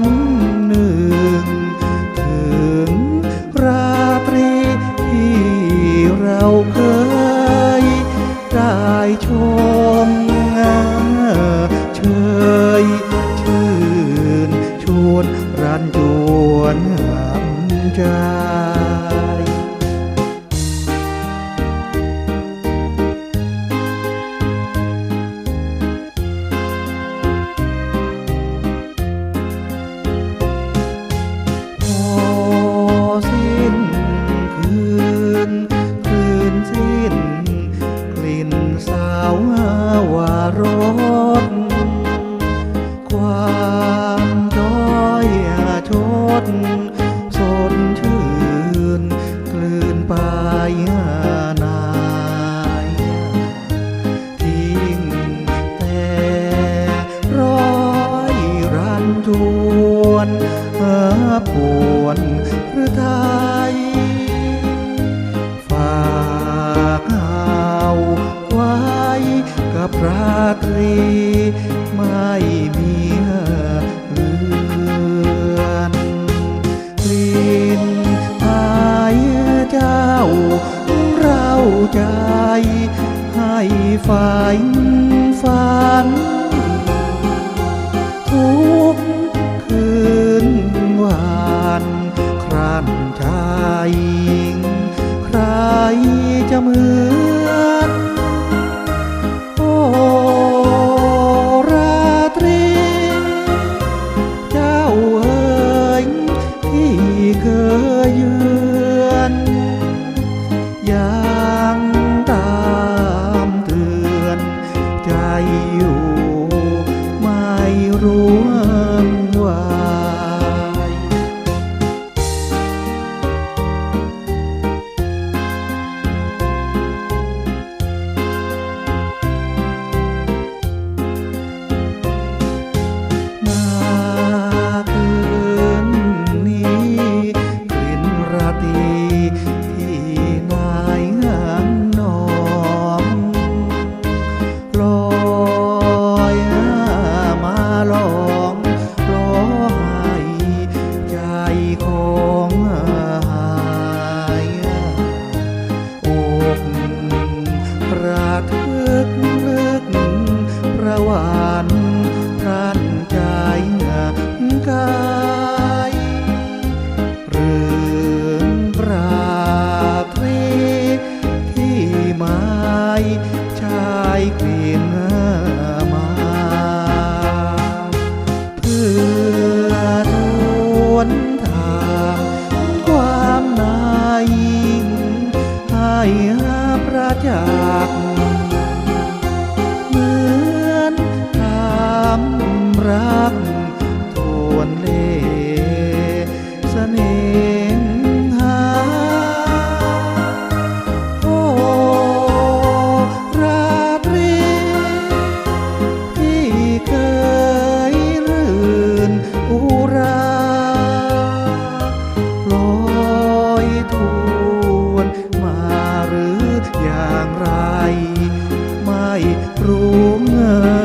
ำหนึ่ง ถึงราตรีที่เราเคยได้ชมงามเชยชื่นชวนรันจวนหำใจ ฝันฝัน รู้เงย